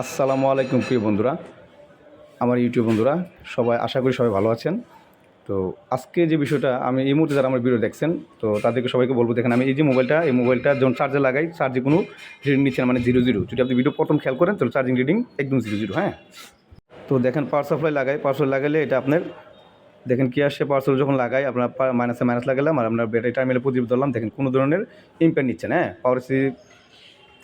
আসসালামু আলাইকুম, প্রিয় বন্ধুরা। আমার ইউটিউব বন্ধুরা, সবাই আশা করি সবাই ভালো আছেন। তো আজকে যে বিষয়টা, আমি এই মুহূর্তে যারা আমার ভিডিও দেখছেন, তো তাদেরকে সবাইকে বলব, দেখেন আমি এই যে মোবাইলটা, এই মোবাইলটা যখন চার্জে লাগাই চার্জে কোনো রিডিং নিচ্ছে না মানে জিরো জিরো যদি আপনি ভিডিও প্রথম খেয়াল করেন, তাহলে চার্জিং রিডিং একদম জিরো জিরো হ্যাঁ? তো দেখেন পাওয়ার সাপ্লাই লাগাই পাওয়ার সাপ্লাই লাগালে এটা আপনার, দেখেন কি আসছে পাওয়ার সাপ্লাই যখন লাগাই, আপনার মাইনাসে মাইনাস লাগালাম, আর আপনার ব্যাটারি টার্মিনালে প্রদীপ ধরলাম দেখেন কোনো ধরনের ইম্প্যাক্ট নিচ্ছে না হ্যাঁ? পাওয়ার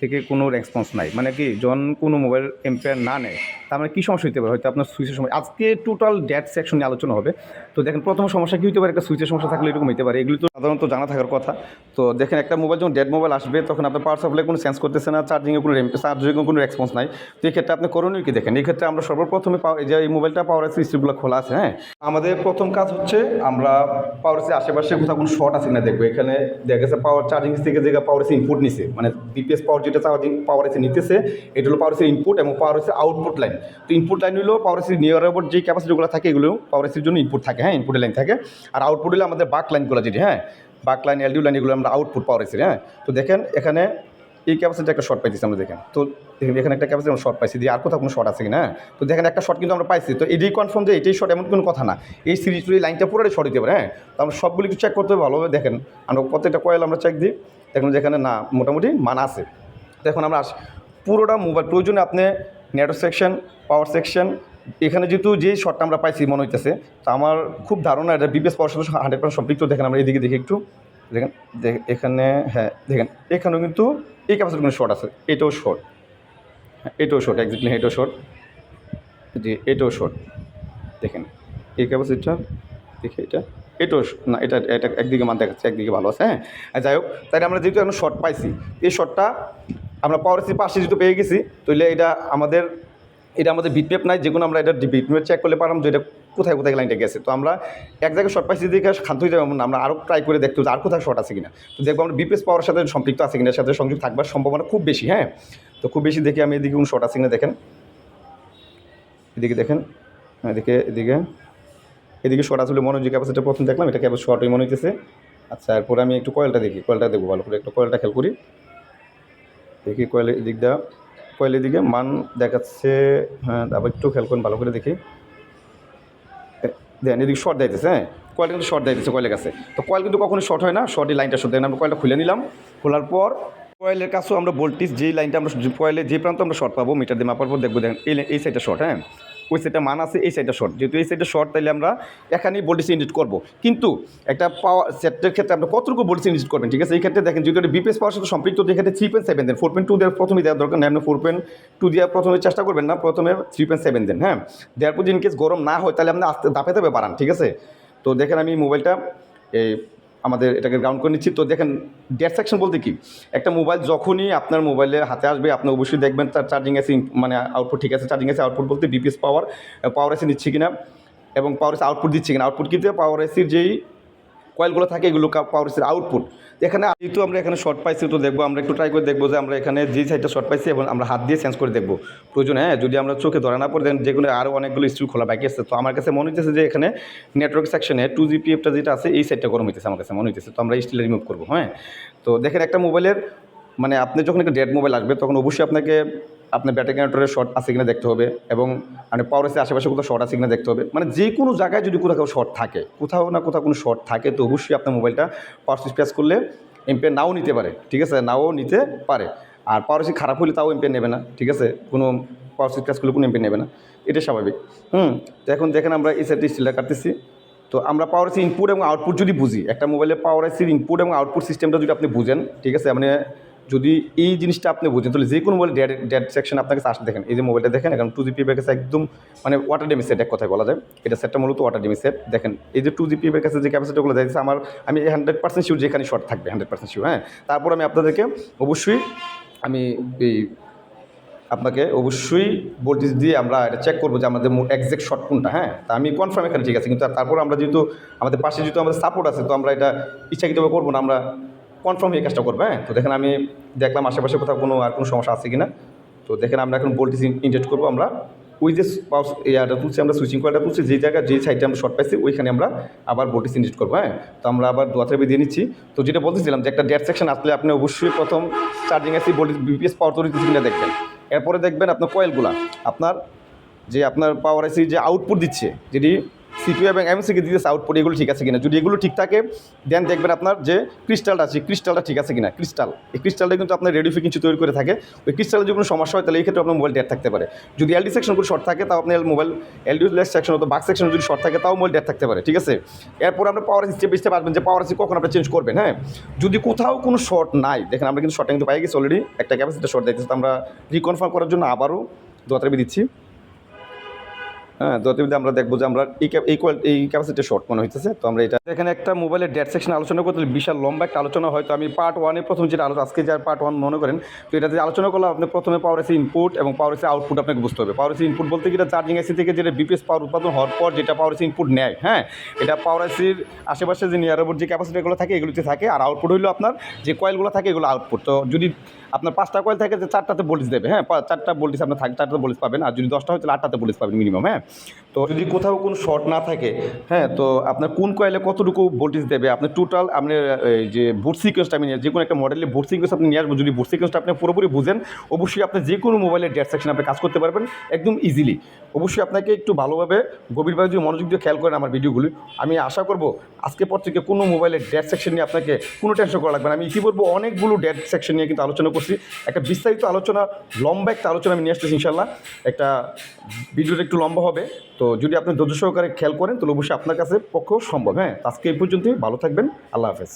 থেকে কোনো রেসপন্স নাই। মানে কি, যখন কোনো মোবাইল এম্পেয়ার না নেয়, তার মানে কী সমস্যা হতে পারে? হয়তো আপনার সুইচের সময় আজকে টোটাল ড্যাট সেকশন নিয়ে আলোচনা হবে। তো দেখেন, প্রথম সমস্যা কী হতে পারে? একটা সুইচের সমস্যা থাকলে এরকম হতে পারে। এগুলো তো সাধারণত জানা থাকার কথা। তো দেখেন, একটা মোবাইল যখন ডেড মোবাইল আসবে, তখন আপনার পাওয়ার সাপ্লাই কোনো সেন্স করতেছে না চার্জিংয়ে কোনো চার্জিংয়ে কোনো রেসপন্স নাই। তো এই ক্ষেত্রে আপনি করণীয় কি দেখেন? এই ক্ষেত্রে আমরা সর্বপ্রথমে পাওয়ার যে এই মোবাইলটা পাওয়ার সুইচগুলো খোলা আছে হ্যাঁ? আমাদের প্রথম কাজ হচ্ছে, আমরা পাওয়ার আশেপাশে কোথাও কোনো শর্ট আছে না দেখব। এখানে দেখা গেছে পাওয়ার চার্জিং থেকে যে পাওয়ার ইনপুট নিছে। মানে বিপিএস পাওয়ার যেটা পাওয়ার এসে নিতেছে, এটা হলো পাওয়ার ইনপুট এবং পাওয়ার এসে আউটপুট লাইন তো ইনপুট লাইন হলো পাওয়ার এসি নিয়ার ওপর যে ক্যাপাসিটিগুলো থাকে, এগুলো পাওয়ার এসির জন্য ইনপুট থাকে হ্যাঁ ইনপুটের লাইন থাকে। আর আউটপুট হলে আমাদের বাক লাইনগুলো যেটি হ্যাঁ বাক লাইন এলডিউ লাইন এগুলো আমরা আউটপুট পাওয়ার এসির হ্যাঁ। তো দেখেন, এখানে এই ক্যাপাসিটি একটা শর্ট পাইছি আমরা দেখেন। তো দেখেন, এখানে একটা ক্যাপাসিটি আমরা শর্ট পাইছি, দিয়ে আর কোথাও কোনো শর্ট আছে কিনা হ্যাঁ? তো দেখেন, একটা শর্ট কিন্তু আমরা পাইছি। তো এটাই কনফার্ম যে এটাই শর্ট এমন কোনো কথা না। এই সিরিজ এই লাইনটা পুরোটাই শর্ট দিতে পারে হ্যাঁ। তো আমরা সবগুলো একটু চেক করতে হবে, ভালোভাবে দেখেন। আমরা প্রত্যেকটা কয়েল আমরা চেক দিই। দেখুন যেখানে না, মোটামুটি মান আছে। তো এখন আমরা পুরোটা মোবাইল প্রয়োজনে আপনি নেটওয়ার্ক সেকশন পাওয়ার সেকশন এখানে যেহেতু যে শটটা আমরা পাইছি মনে হইতেছে, তো আমার খুব ধারণা এটা বিপিএস পাওয়ার সাথে হান্ড্রেড পার্সেন্ট সম্পৃক্ত দেখেন, আমরা এদিকে দেখি একটু। দেখেন দেখ- এখানে হ্যাঁ দেখেন, এখানেও কিন্তু এই ক্যাপাসিটি কোনো শর্ট আছে, এটাও শর্ট হ্যাঁ এটাও শর্ট একজাক্টলি এটাও শর্ট জি, এটাও শর্ট দেখেন, এই ক্যাপাসিটিটা দেখি এটা, এটাও না, এটা এটা একদিকে মান দেখাচ্ছে, একদিকে ভালো আছে হ্যাঁ। যাই হোক তাই আমরা যেহেতু এখন শর্ট পাইছি, এই শর্টটা আমরা পাওয়ার সি পাশে যেহেতু পেয়ে গেছি তাহলে এটা আমাদের এটা আমাদের বিটম্যাপ নাই যেগুলো আমরা এটা বিটম্যাপ চেক করলে পারলাম যে এটা কোথায় কোথায় লাইনটা গেছে। তো আমরা এক জায়গায় শর্ট পাইছি দিকে খান্ত হয়ে যাবে আমরা আরও ট্রাই করে দেখতে আর কোথায় শর্ট আছে কিনা। তো দেখব আমরা বিপিএস পাওয়ার সাথে সম্পৃক্ত আছে কিনা সাথে সংযোগ থাকবার সম্ভাবনা খুব বেশি হ্যাঁ? তো খুব বেশি দেখি আমি এদিকে কোনো শর্ট আছে কিনা দেখেন। এদিকে দেখেন হ্যাঁ, এদিকে এদিকে। এদিকে শর্ট আসলে মনে যে ক্যাপাসিটি প্রথম দেখলাম এটা ক্যাপাস শর্টই মনে হইতেছে। আচ্ছা এরপরে আমি একটু কয়েলটা দেখি কয়েলটা দেখব ভালো করে একটু কয়েলটা খেয়াল করি। দেখি কয়েলের দিকটা কয়েলের দিকে মান দেখাচ্ছে হ্যাঁ আবার একটু খেয়াল করুন, ভালো করে দেখি। দেন, এদিকে শর্ট দিতেছে হ্যাঁ কয়েল কিন্তু শর্ট দিতেছে কয়েলের কাছে। তো কয়েল কিন্তু কখনো শর্ট হয় না শর্টই লাইনটা শর্ট দেয় না আমরা কয়েলটা খুলে নিলাম, খোলার পর কয়েলের কাছেও আমরা ভোল্টেজ যেই লাইনটা আমরা, কয়েলের যে প্রান্ত আমরা শর্ট পাবো মিটার দিয়ে মাপার পর দেখব দেখেন এই এই সাইডটা শর্ট হ্যাঁ। ওই সাইডটা মান আছে, এই সাইডটা শর্ট যেহেতু এই সাইডটা শর্ট তাহলে আমরা এখানেই ভোল্টেজ ইন্ডিট করব। কিন্তু একটা পাওয়ার সেটের ক্ষেত্রে আমরা কতটুকু ভোল্টেজ ইন্ডিট করবেন, ঠিক আছে? এই ক্ষেত্রে দেখেন, যেহেতু এটা বিপিএস পাওয়ার সাথে সম্পৃক্ত ক্ষেত্রে থ্রি পয়েন্ট সেভেন দেন। ফোর পয়েন্ট টু দেওয়ার প্রথমে দেওয়ার দরকার নেই আপনি ফোর পয়েন্ট টু দেওয়ার প্রথমে চেষ্টা করবেন না, প্রথমে থ্রি পয়েন্ট সেভেন দেন হ্যাঁ? দেওয়ার পর ইনকেস গরম না হয় তাহলে আপনি আস্তে দাপে দাপে বাড়ান, ঠিক আছে? তো দেখেন আমি মোবাইলটা এই আমাদের এটাকে গ্রাউন্ড করে নিচ্ছি। তো দেখেন ডেট সেকশন বলতে কি? একটা মোবাইল যখনই আপনার মোবাইলে হাতে আসবে, আপনি অবশ্যই দেখবেন তার চার্জিং আছে মানে আউটপুট ঠিক আছে। চার্জিং আছে আউটপুট বলতে বিপিএস পাওয়ার পাওয়ার এসে নিচ্ছে কিনা এবং পাওয়ার এসি আউটপুট দিচ্ছে কিনা। আউটপুট কিন্তু পাওয়ার এসির যেই কয়েলগুলো থাকে, এগুলো পাওয়ার এসির আউটপুট এখানে যেহেতু আমরা এখানে শর্ট পাইছি, তো দেখব, আমরা একটু ট্রাই করে দেখব যে আমরা এখানে যে সাইডটা শর্ট পাইছি এবং আমরা হাত দিয়ে চেঞ্জ করে দেখব। প্রয়োজন হ্যাঁ যদি আমরা চোখে ধরে না পড়ে দেন যেগুলো আরও অনেকগুলো স্ক্রু খোলা বাকি আছে। তো আমার কাছে মনে হচ্ছে যে এখানে নেটওয়ার্ক সেকশনে টু জিপিএফটা যেটা আছে, এই সাইডটা গরম হইতেছে আমার কাছে, মনে হইতেছে। তো আমরা স্টিল রিমুভ করব হ্যাঁ। তো দেখেন একটা মোবাইলের মানে আপনি যখন একটা ডেড মোবাইল আসবে, তখন অবশ্যই আপনাকে আপনার ব্যাটারি কানেক্টরের শর্ট আছে কিনা দেখতে হবে এবং মানে পাওয়ার এসে আশেপাশে কোথাও শর্ট আছে কিনা দেখতে হবে। মানে যে কোনো জায়গায় যদি কোথাও শর্ট থাকে, কোথাও না কোথাও কোনো শর্ট থাকে, তো অবশ্যই আপনার মোবাইলটা পাওয়ার সুইচ করলে এমপেয়ার নাও নিতে পারে, ঠিক আছে? নাও নিতে পারে। আর পাওয়ার সুইচ খারাপ হলে তাও এমপেয়ার নেবে না, ঠিক আছে? কোনো পাওয়ার সুইচ করলে কোনো এমপেয়ার নেবে না, এটা স্বাভাবিক। হুম? তো এখন দেখেন আমরা এই সাইডে স্টিলটা কাটতেছি। তো আমরা পাওয়ার এসি ইনপুট এবং আউটপুট যদি বুঝি, একটা মোবাইলে পাওয়ার এসির ইনপুট এবং আউটপুট সিস্টেমটা যদি আপনি বুঝেন, ঠিক আছে? মানে যদি এই জিনিসটা আপনি বুঝেন, তাহলে যে কোনো মোবাইল ডেড ডেড সেকশন আপনাকে আসতে দেখেন, এই যে মোবাইলটা দেখেন, এখন টু জিপি কাছে একদম মানে ওয়াটার ডেমি সেট এক কথায় বলা যায়। এটা সেটটা মূলত ওয়াটার ডেমি সেট দেখেন, এই যে টু জিপি এর কাছে যে ক্যাপাসিটিগুলো যাইছে আমার, আমি হান্ড্রেড পার্সেন্ট শিওর যেখানে শর্ট থাকবে হান্ড্রেড পার্সেন্ট শিওর হ্যাঁ? তারপর আমি আপনাদেরকে অবশ্যই আমি এই আপনাকে অবশ্যই ভোল্টেজ দিয়ে আমরা এটা চেক করব যে আমাদের একজ্যাক্ট শর্ট কোনটা হ্যাঁ? তা আমি কনফার্ম এখানে ঠিক আছে, কিন্তু তারপর আমরা যেহেতু আমাদের পাশে যেহেতু আমাদের সাপোর্ট আছে, তো আমরা এটা ইচ্ছাকৃতভাবে করব না, আমরা কনফার্ম হয়ে কাজটা করব হ্যাঁ? তো দেখেন আমি দেখলাম আশেপাশে কোথাও কোনো আর কোনো সমস্যা আছে কি না তো দেখেন আমরা এখন ভোল্টেজ ইনজেক্ট করব আমরা। ওই যে ইয়াটা তুলছি, আমরা সুইচিং কয়েলটা তুলছি, যে জায়গায় যে সাইডে আমরা শর্ট পাইছি, ওইখানে আমরা আবার ভোল্টেজ ইনজেক্ট করব হ্যাঁ? তো আমরা আবার দোয়া থেকে দিয়ে নিচ্ছি। তো যেটা বলতেছিলাম যে একটা ডেড সেকশন আসলে আপনি অবশ্যই প্রথম charging AC voltage BPS power তৈরি কিনা দেখবেন। এরপরে দেখবেন আপনার কয়েলগুলা আপনার যে আপনার পাওয়ার আইসি যে আউটপুট দিচ্ছে, যেটি সিপিউ এবং এমসিকে দিতেছে আউটপুট এগুলো ঠিক আছে কিনা? যদি এগুলো ঠিক থাকে দেন দেখবেন আপনার যে ক্রিস্টালটা আছে ক্রিস্টালটা ঠিক আছে কিনা? ক্রিস্টাল এই ক্রিস্টালটা কিন্তু আপনার রেডিও ফ্রিকুয়েন্সি তৈরি করে থাকে। ওই ক্রিস্টালের যদি কোনো সমস্যা হয়, তাহলে এই ক্ষেত্রে আপনার মোবাইল ডেট থাকতে পারে। যদি এলডি সেকশন কোনো শর্ট থাকে, তাও আপনার মোবাইল এলডি সেকশন অথবা বাক সেকশন যদি শর্ট থাকে, তাও মোবাইল ডেট থাকতে পারে, ঠিক আছে? এরপর আমরা পাওয়ার স্টেপ স্টেপ আসবেন যে পাওয়ার কখন আপনি চেঞ্জ করবেন হ্যাঁ? যদি কোথাও কোনো শর্ট নাই, দেখেন আমরা কিন্তু শর্টটা কিন্তু পাই গেছি অলরেডি একটা ক্যাপাসিটি শর্ট দেখতেছি আমরা রিকনফার্ম করার জন্য আবারও দোয়াতাবি দিচ্ছি। হ্যাঁ দোয়াতাবিতে আমরা দেখব যে আমরা এই এই এই ক্যাপাসিটি শর্ট মনে হইতেছে। তো আমরা এটা এখানে একটা মোবাইলের ডেট সেকশন আলোচনা করতে বিশাল লম্বা একটা আলোচনা হয়তো আমি পার্ট ওয়ানে প্রথম যেটা আলোচনা আজকে যার পার্ট ওয়ান মনে করেন, তো এটাতে আলোচনা করলে আপনি প্রথমে পাওয়ার এসে ইনপুট এবং পাওয়ার এসে আউটপুট আপনাকে বুঝতে হবে। পাওয়ার এসে ইনপুট বলতে কি চার্জিং এসি থেকে যেটা বিপিএস পাওয়ার উৎপাদন হওয়ার পর যেটা পাওয়ার এসে ইনপুট নেয় হ্যাঁ? এটা পাওয়ার এসির আশেপাশে যে নিয়ার যে ক্যাপাসিটিগুলো থাকে, এগুলোতে থাকে। আর আউটপুট হইল আপনার যে কয়েলগুলো থাকে, এগুলো আউটপুট তো যদি আপনার পাঁচটা কয়েল থাকে, যে চারটাতে ভোল্টেজ দেবে হ্যাঁ? চারটা ভোল্টেজ আপনার থাকে, চারটাতে ভোল্টেজ পাবেন। আর যদি দশটা হয়, তাহলে আটটাতে বলিস পাবেন মিনিমাম হ্যাঁ? তো যদি কোথাও কোনো শর্ট না থাকে হ্যাঁ তো আপনার কোন কয়েলে কতটুকু ভোল্টেজ দেবে? আপনি টোটাল আপনি যে ভোট সিকোয়েন্সটা আমি যে কোনো একটা মডেলে ভোট সিকোয়েন্স আপনি নিয়ে আসবেন। যদি ভোট সিকোয়েন্সটা আপনি পুরোপুরি বুঝেন, অবশ্যই আপনি যে কোনো মোবাইলের ডেট সেকশন আপনি কাজ করতে পারবেন একদম ইজিলি অবশ্যই আপনাকে একটু ভালোভাবে গভীরভাবে যদি মনোযোগ দিয়ে খেয়াল করেন আমার ভিডিওগুলি, আমি আশা করব আজকে পর থেকে কোনো মোবাইলের ডেট সেকশন নিয়ে আপনাকে কোনো টেনশন করা লাগবে না। আমি ইতিপূর্বে অনেকগুলো ডেট সেকশন নিয়ে কিন্তু আলোচনা করছি। একটা বিস্তারিত আলোচনা, লম্বা একটা আলোচনা আমি নিয়ে আসতেছি ইনশাল্লাহ একটা ভিডিওটা একটু লম্বা হবে। তো যদি আপনি ধৈর্য সহকারে খেয়াল করেন, তাহলে অবশ্যই আপনার কাছে পক্ষেও সম্ভব। হ্যাঁ আজকে এই পর্যন্তই। ভালো থাকবেন। আল্লাহ হাফেজ।